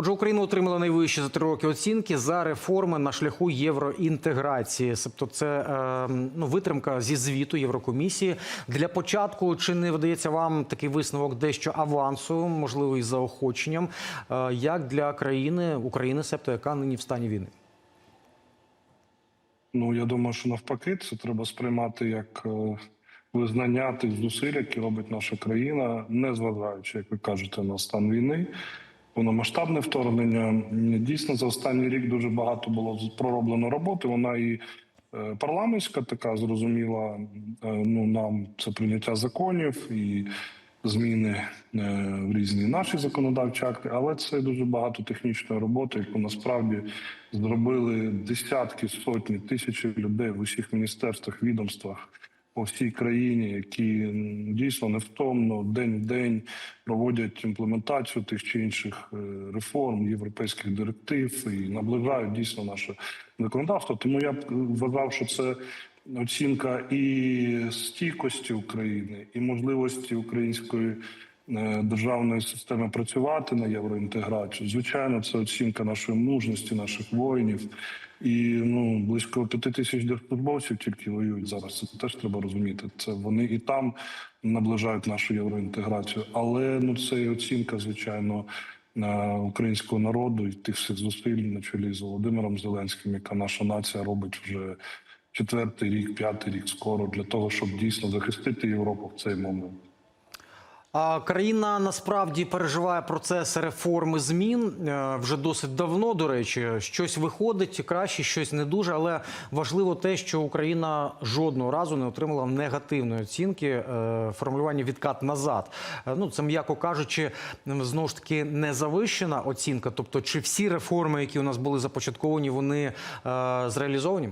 Отже, Україна отримала найвищі за три роки оцінки за реформи на шляху євроінтеграції. Тобто, це е, ну, витримка зі звіту Єврокомісії. Для початку чи не видається вам такий висновок дещо авансу, можливо, із заохоченням, е, як для країни України, себто яка нині в стані війни? Ну я думаю, що навпаки, це треба сприймати як е, визнання тих зусиль, які робить наша країна, не зважаючи, як ви кажете, на стан війни. Повномасштабне вторгнення дійсно за останній рік дуже багато було пророблено роботи. Вона і е, парламентська, така зрозуміла. е, Ну нам це прийняття законів і зміни е, в різні наші законодавчі акти, але це дуже багато технічної роботи, яку насправді зробили десятки, сотні, тисячі людей в усіх міністерствах, відомствах по всій країні, які дійсно невтомно день в день проводять імплементацію тих чи інших е, реформ, європейських директив і наближають дійсно наше законодавство. Тому я б е, вважав, що це оцінка і стійкості України, і можливості української державної системи працювати на євроінтеграцію. Звичайно, це оцінка нашої мужності, наших воїнів. І ну близько п'яти тисяч держслужбовців тільки воюють зараз. Це теж треба розуміти. Це вони і там наближають нашу євроінтеграцію. Але ну це і оцінка, звичайно, е, українського народу і тих всіх зусиль на чолі з Володимиром Зеленським, яка наша нація робить вже четвертий рік, п'ятий рік скоро для того, щоб дійсно захистити Європу в цей момент. Країна насправді переживає процес реформи змін е, вже досить давно. До речі, щось виходить краще, щось не дуже. Але важливо те, що Україна жодного разу не отримала негативної оцінки е, формулювання відкат назад. Е, Ну це м'яко кажучи, знову ж таки не завищена оцінка. Тобто, чи всі реформи, які у нас були започатковані, вони зреалізовані?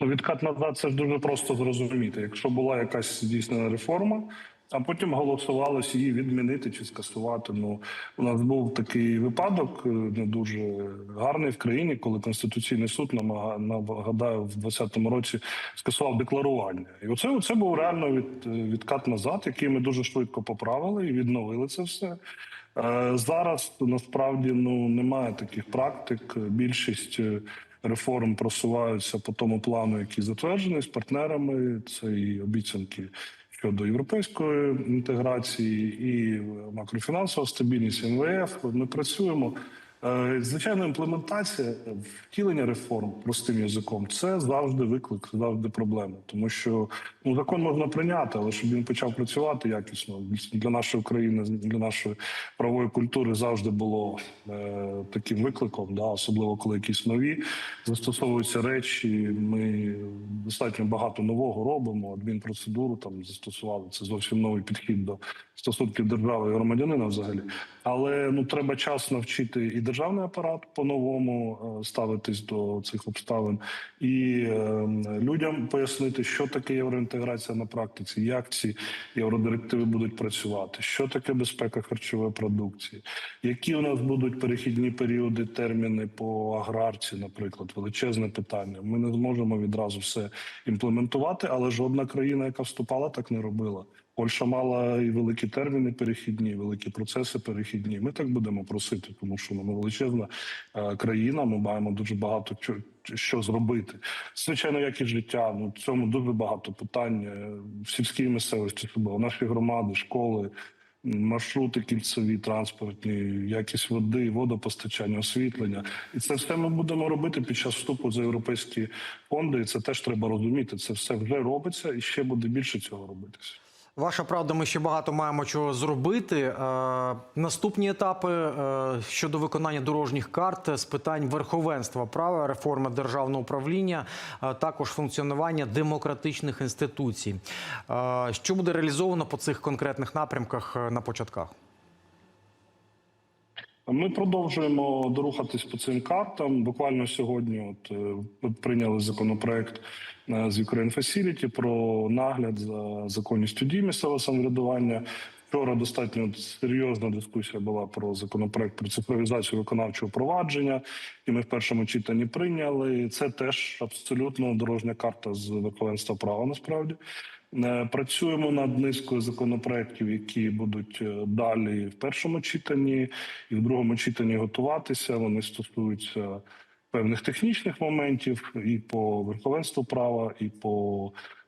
Відкат назад це ж дуже просто зрозуміти. Якщо була якась здійснена реформа, а потім голосувалось її відмінити чи скасувати. Ну у нас був такий випадок е, не дуже гарний в країні, коли конституційний суд нагадаю в 2020 році скасував декларування. І оце, оце був реально від, відкат назад, який ми дуже швидко поправили і відновили це все. Е, Зараз насправді ну немає таких практик. Більшість е, реформ просуваються по тому плану, який затверджений з партнерами. Це і обіцянки щодо європейської інтеграції, і макрофінансова стабільність МВФ. Ми працюємо. Е, Звичайно, імплементація втілення реформ простим язиком це завжди виклик, завжди проблема. Тому що ну закон можна прийняти, але щоб він почав працювати якісно для нашої країни, для нашої правової культури завжди було е, таким викликом, да, особливо коли якісь нові застосовуються речі. Ми достатньо багато нового робимо. Адмінпроцедуру там застосували. Це зовсім новий підхід до стосунків держави і громадянина взагалі. Але ну треба час навчити і державний апарат по-новому е, ставитись до цих обставин, і е, людям пояснити, що таке євроінтеграція на практиці, як ці євродирективи будуть працювати, що таке безпека харчової продукції, які у нас будуть перехідні періоди, терміни по аграрці, наприклад, величезне питання. Ми не зможемо відразу все імплементувати, але жодна країна, яка вступала, так не робила. Польща мала і великі терміни перехідні, і великі процеси перехідні. Ми так будемо просити, тому що ми величезна е, країна. Ми маємо дуже багато що зробити. Звичайно, як і життя. Ну цьому дуже багато питань е, в сільській місцевості. особливо наші громади, школи, маршрути кільцеві, транспортні, якість води, водопостачання, освітлення. І це все ми будемо робити під час вступу за європейські фонди. І це теж треба розуміти. Це все вже робиться, і ще буде більше цього робитися. Ваша правда, ми ще багато маємо чого зробити. Е, наступні етапи е, щодо виконання дорожніх карт з питань верховенства права, реформи державного управління, е, також функціонування демократичних інституцій. Е, що буде реалізовано по цих конкретних напрямках е, на початках? Ми продовжуємо дорухатись по цим картам. Буквально сьогодні, от е, прийняли законопроект е, з Ukraine Facility про нагляд за законністю дій місцевого самоврядування. Вчора достатньо серйозна дискусія була про законопроект про цифровізацію виконавчого провадження, і ми в першому читанні прийняли. Це теж абсолютно дорожня карта з верховенства права. Насправді Працюємо над низкою законопроєктів, які будуть е, далі в першому читанні і в другому читанні готуватися. Вони стосуються певних технічних моментів і по верховенству права, і по е,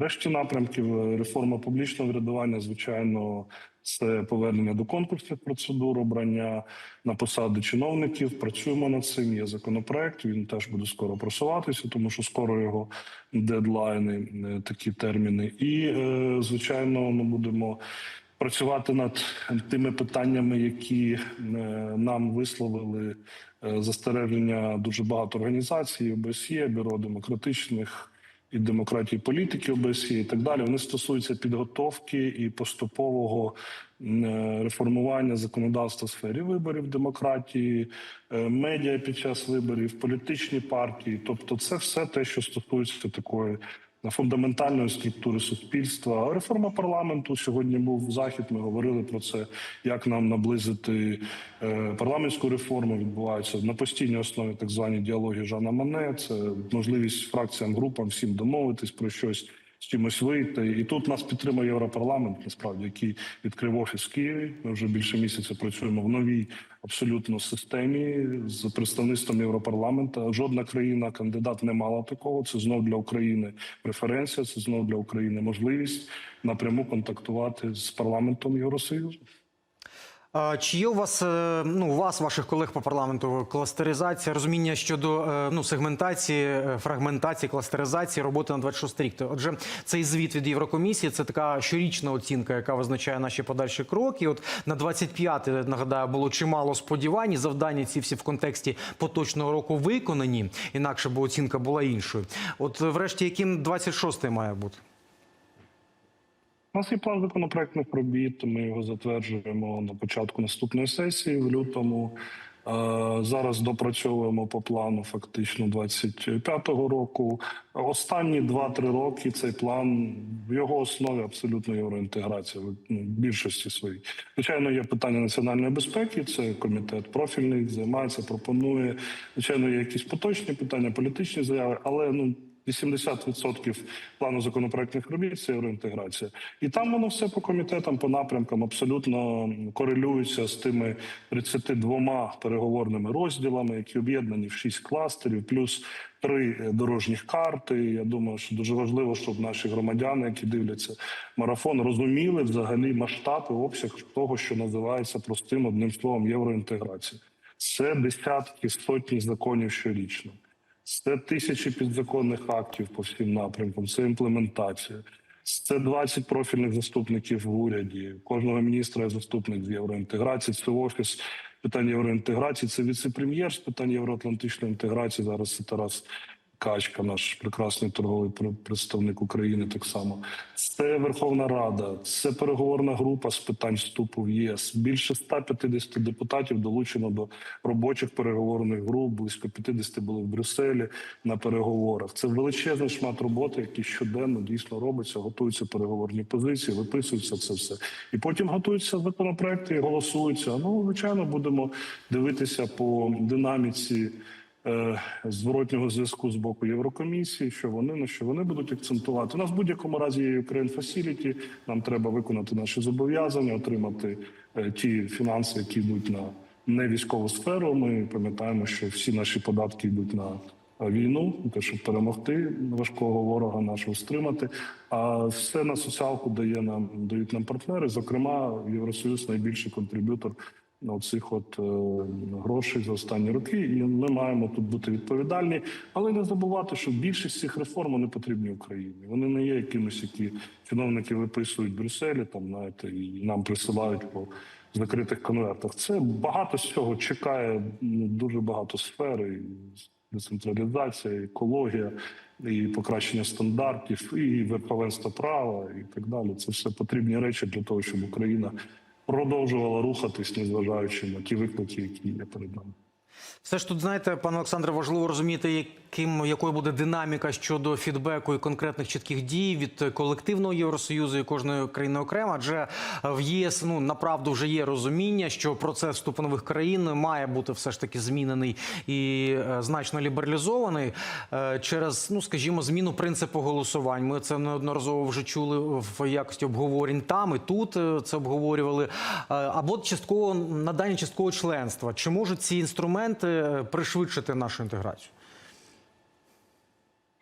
решті напрямків. Реформа публічного врядування, звичайно, це повернення до конкурсних процедур, обрання на посади чиновників. Працюємо над цим. Є законопроект. Він теж буде скоро просуватися, тому що скоро його дедлайни, е, такі терміни. І е, звичайно, ми будемо працювати над тими питаннями, які е, нам висловили е, застереження дуже багато організацій ОБСЄ, бюро демократичних і демократії політики ОБСЄ і так далі. Вони стосуються підготовки і поступового е, реформування законодавства в сфері виборів, демократії, е, медіа під час виборів, політичні партії. Тобто, це все те, що стосується такої фундаментальної структури суспільства. Реформа парламенту сьогодні був захід. Ми говорили про це, як нам наблизити е, парламентську реформу. Відбуваються на постійній основі так звані діалоги Жана Мане. Це можливість фракціям, групам всім домовитись про щось. З чимось вийти, і тут нас підтримує Європарламент, насправді, який відкрив офіс в Києві. Ми вже більше місяця працюємо в новій абсолютно системі з представництвом Європарламента. Жодна країна кандидат не мала такого. Це знов для України преференція. Це знов для України можливість напряму контактувати з парламентом Євросоюзу. Чи є у вас е, ну у вас, ваших колег по парламенту, кластеризація, розуміння щодо е, ну сегментації, е, фрагментації, кластеризації роботи на 26 рік? Отже, цей звіт від Єврокомісії це така щорічна оцінка, яка визначає наші подальші кроки. От на 25-те, нагадаю, було чимало сподівань. Завдання ці всі в контексті поточного року виконані, інакше бо оцінка була іншою. От, врешті, яким 26-й має бути? Нас є план законопроектних робіт. Ми його затверджуємо на початку наступної сесії в лютому. Е, Зараз допрацьовуємо по плану фактично 25-го року. Останні 2-3 роки цей план в його основі абсолютно євроінтеграція ну, в більшості своїй. Звичайно, є питання національної безпеки. Це комітет профільний займається, пропонує. Звичайно, є якісь поточні питання, політичні заяви, але ну. 80% плану законопроектних робіт це євроінтеграція, і там воно все по комітетам, по напрямкам абсолютно корелюється з тими 32 переговорними розділами, які об'єднані в 6 кластерів, плюс три дорожніх карти. Я думаю, що дуже важливо, щоб наші громадяни, які дивляться марафон, розуміли взагалі масштаб і обсяг того, що називається простим одним словом євроінтеграція. Це десятки сотні законів щорічно. Це тисячі підзаконних актів по всім напрямкам, це імплементація. Це 20 профільних заступників в уряді. Кожного міністра є заступник з євроінтеграції. Це офіс питань євроінтеграції. Це віце-прем'єр з питань євроатлантичної інтеграції. Зараз це Тарас Качка, наш прекрасний торговий пр- представник України. Так само це Верховна Рада, це переговорна група з питань вступу в ЄС. Більше 150 депутатів долучено до робочих переговорних груп. Близько 50 були в Брюсселі на переговорах. Це величезний шмат роботи, який щоденно дійсно робиться. Готуються переговорні позиції, виписується це все, і потім готуються законопроекти і голосуються. Ну звичайно, будемо дивитися по динаміці зворотнього зв'язку з боку Єврокомісії, що вони на що вони будуть акцентувати. У нас в будь-якому разі є Ukraine Facility, Нам треба виконати наші зобов'язання, отримати е, ті фінанси, які йдуть на невійськову сферу. Ми пам'ятаємо, що всі наші податки йдуть на е, війну, те, щоб перемогти важкого ворога нашого стримати. А все на соціалку дає нам дають нам партнери. Зокрема, Євросоюз найбільший контриб'ютор цих от е, грошей за останні роки, і ми маємо тут бути відповідальні, але не забувати, що більшість цих реформ вони потрібні Україні. Вони не є якимись, які чиновники виписують в Брюсселі, там знаєте, і нам присилають по закритих конвертах. Це багато з цього чекає ну, дуже багато сфер. І децентралізація, екологія, і покращення стандартів, і верховенство права, і так далі. Це все потрібні речі для того, щоб Україна продовжувала рухатись, незважаючи на ті виклики, які є перед нами. Все ж тут, знаєте, пане Олександре, важливо розуміти, яким, якою буде динаміка щодо фідбеку і конкретних чітких дій від колективного Євросоюзу і кожної країни окремо. Адже в ЄС ну направду вже є розуміння, що процес вступу нових країн має бути все ж таки змінений і е, значно лібералізований е, через, ну скажімо, зміну принципу голосувань. Ми це неодноразово вже чули в якості обговорень там і тут е, це обговорювали. Або частково надання часткового членства. Чи можуть ці інструменти пришвидшити нашу інтеграцію?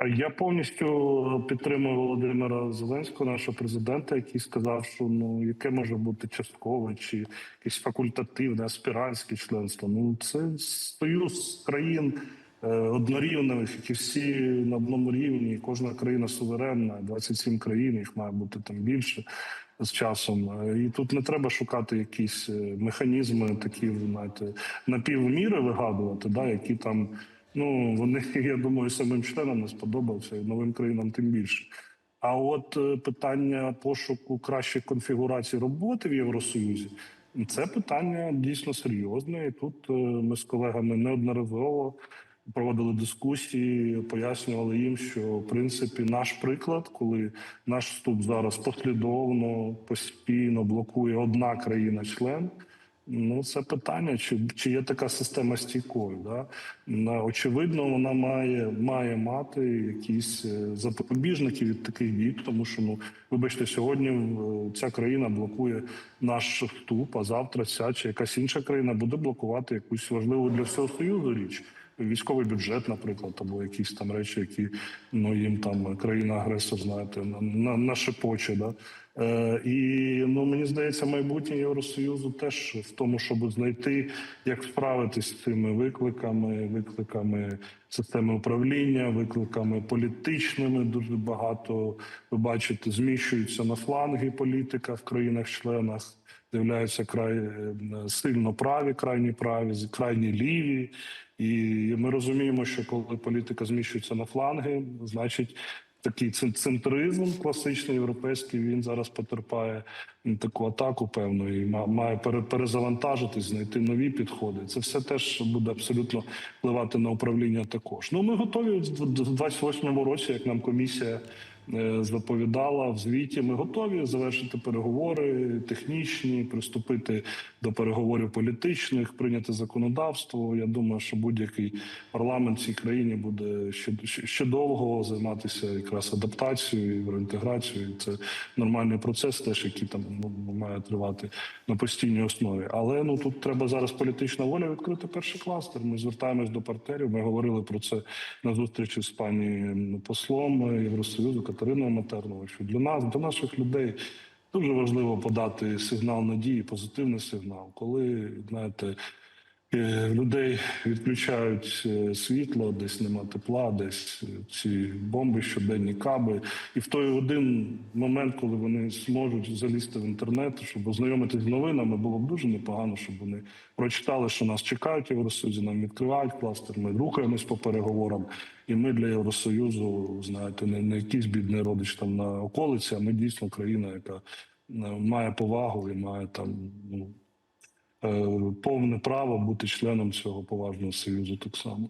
Я повністю підтримую Володимира Зеленського, нашого президента, який сказав, що ну яке може бути часткове чи якесь факультативне, аспірантське членство. Ну це союз країн е, однорівневих, які всі на одному рівні. Кожна країна суверенна, 27 країн, їх має бути там більше з часом. Е, І тут не треба шукати якісь е, механізми, такі знаєте, напівміри вигадувати, да, які там. Ну вони, я думаю, самим членам не сподобався, і новим країнам тим більше. А от е, питання пошуку кращих конфігурацій роботи в Євросоюзі це питання дійсно серйозне. І тут е, ми з колегами неодноразово проводили дискусії, пояснювали їм, що в принципі наш приклад, коли наш вступ зараз послідовно постійно блокує одна країна-член. Ну, це питання, чи, чи є така система стійкою. Да? Очевидно, вона має, має мати якісь е, запобіжники від таких дій, тому що, ну, вибачте, сьогодні е, ця країна блокує наш вступ, а завтра ця чи якась інша країна буде блокувати якусь важливу для всього союзу річ. Військовий бюджет, наприклад, або якісь там речі, які ну їм там країна-агресор, знаєте, на, на, нашепоче, да. Е, і ну мені здається, майбутнє Євросоюзу теж в тому, щоб знайти, як справитись з цими викликами, викликами системи управління, викликами політичними. Дуже багато ви бачите, зміщується на фланги політика в країнах-членах. З'являються край е, сильно праві, крайні праві, крайні ліві. І ми розуміємо, що коли політика зміщується на фланги, значить такий цен- центризм класичний європейський він зараз потерпає таку атаку певну і ма- має пере- перезавантажитись, знайти нові підходи. Це все теж буде абсолютно впливати на управління. Також ну ми готові в 28-му році, як нам комісія. е, Заповідала в звіті. Ми готові завершити переговори технічні, приступити до переговорів політичних, прийняти законодавство. Я думаю, що будь-який парламент в цій країні буде ще, довго займатися якраз адаптацією, євроінтеграцією. Це нормальний процес, теж який там має тривати на постійній основі. Але ну тут треба зараз політична воля відкрити перший кластер. Ми звертаємось до партнерів. Ми говорили про це на зустрічі з пані послом Євросоюзу Катериною Матерновою. Що для нас, для наших людей. Дуже важливо подати сигнал надії, позитивний сигнал, коли знаєте, людей відключають е, світло, десь нема тепла, десь е, ці бомби, щоденні каби. І в той один момент, коли вони зможуть залізти в інтернет, щоб ознайомитися з новинами, було б дуже непогано, щоб вони прочитали, що нас чекають Євросоюзі, нам відкривають кластер. Ми рухаємось по переговорам. І ми для Євросоюзу, знаєте, не, не якийсь бідний родич там на околиці, а ми дійсно країна, яка е, має повагу і має там ну, е, повне право бути членом цього поважного союзу так само.